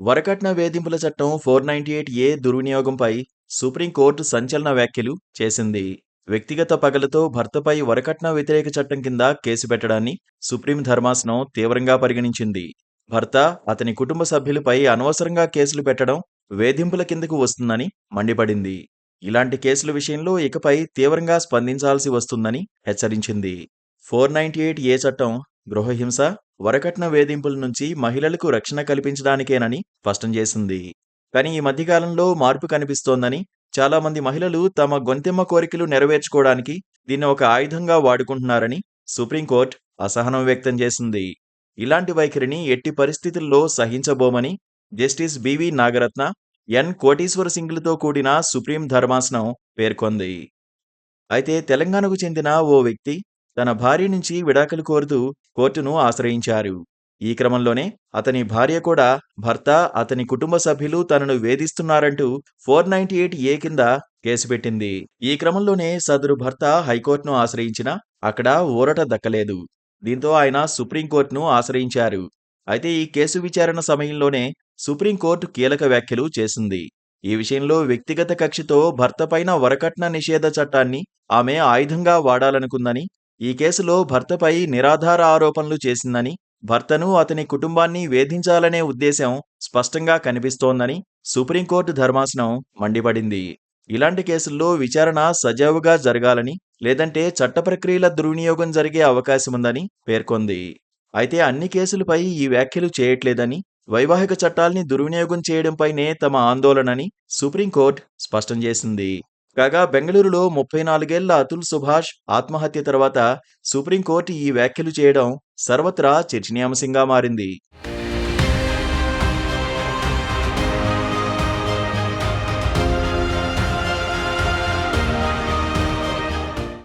వరకట్న వేధింపుల చట్టం ఫోర్ నైన్టీ ఎయిట్ ఏ దుర్వినియోగంపై సుప్రీంకోర్టు సంచలన వ్యాఖ్యలు చేసింది. వ్యక్తిగత పగలతో భర్తపై వరకట్న వ్యతిరేక చట్టం కింద కేసు పెట్టడాన్ని సుప్రీం ధర్మాసనం తీవ్రంగా పరిగణించింది. భర్త అతని కుటుంబ సభ్యులపై అనవసరంగా కేసులు పెట్టడం వేధింపుల కిందకు వస్తుందని మండిపడింది. ఇలాంటి కేసుల విషయంలో ఇకపై తీవ్రంగా స్పందించాల్సి వస్తుందని హెచ్చరించింది. ఫోర్ నైన్టీ ఎయిట్ ఏ చట్టం గృహహింస వరకట్న వేధింపుల నుంచి మహిళలకు రక్షణ కల్పించడానికేనని స్పష్టం చేసింది. కానీ ఈ మధ్యకాలంలో మార్పు కనిపిస్తోందని చాలా మంది మహిళలు తమ గొంతెమ్మ కోరికలు నెరవేర్చుకోవడానికి దీన్ని ఒక ఆయుధంగా వాడుకుంటున్నారని సుప్రీంకోర్టు అసహనం వ్యక్తం చేసింది. ఇలాంటి వైఖరిని ఎట్టి పరిస్థితుల్లో సహించబోమని justice B V Nagarathna N. Kotiswar సింగ్లతో కూడిన సుప్రీం ధర్మాసనం పేర్కొంది. అయితే తెలంగాణకు చెందిన ఓ వ్యక్తి తన భార్య నుంచి విడాకులు కోరుతూ కోర్టును ఆశ్రయించారు. ఈ క్రమంలోనే అతని భార్య కూడా భర్త అతని కుటుంబ సభ్యులు తనను వేధిస్తున్నారంటూ ఫోర్ నైన్టీ ఎయిట్ ఏ కింద కేసు పెట్టింది. ఈ క్రమంలోనే సదరు భర్త హైకోర్టును ఆశ్రయించినా అక్కడ ఊరట దక్కలేదు. దీంతో ఆయన సుప్రీంకోర్టును ఆశ్రయించారు. అయితే ఈ కేసు విచారణ సమయంలోనే సుప్రీంకోర్టు కీలక వ్యాఖ్యలు చేసింది. ఈ విషయంలో వ్యక్తిగత కక్షితో భర్తపైన వరకట్న నిషేధ చట్టాన్ని ఆమె ఆయుధంగా వాడాలనుకుందని ఈ కేసులో భర్తపై నిరాధార ఆరోపణలు చేసిందని భర్తను అతని కుటుంబాన్ని వేధించాలనే ఉద్దేశం స్పష్టంగా కనిపిస్తోందని సుప్రీంకోర్టు ధర్మాసనం మండిపడింది. ఇలాంటి కేసుల్లో విచారణ సజావుగా జరగాలని లేదంటే చట్ట ప్రక్రియల దుర్వినియోగం జరిగే అవకాశముందని పేర్కొంది. అయితే అన్ని కేసులపై ఈ వ్యాఖ్యలు చేయట్లేదని వైవాహిక చట్టాల్ని దుర్వినియోగం చేయడంపైనే తమ ఆందోళనని సుప్రీంకోర్టు స్పష్టం చేసింది. కాగా బెంగళూరులో ముప్పై నాలుగేళ్ళ అతుల్ సుభాష్ ఆత్మహత్య తర్వాత సుప్రీంకోర్టు ఈ వ్యాఖ్యలు చేయడం సర్వత్రా చర్చనీయాంశంగా మారింది.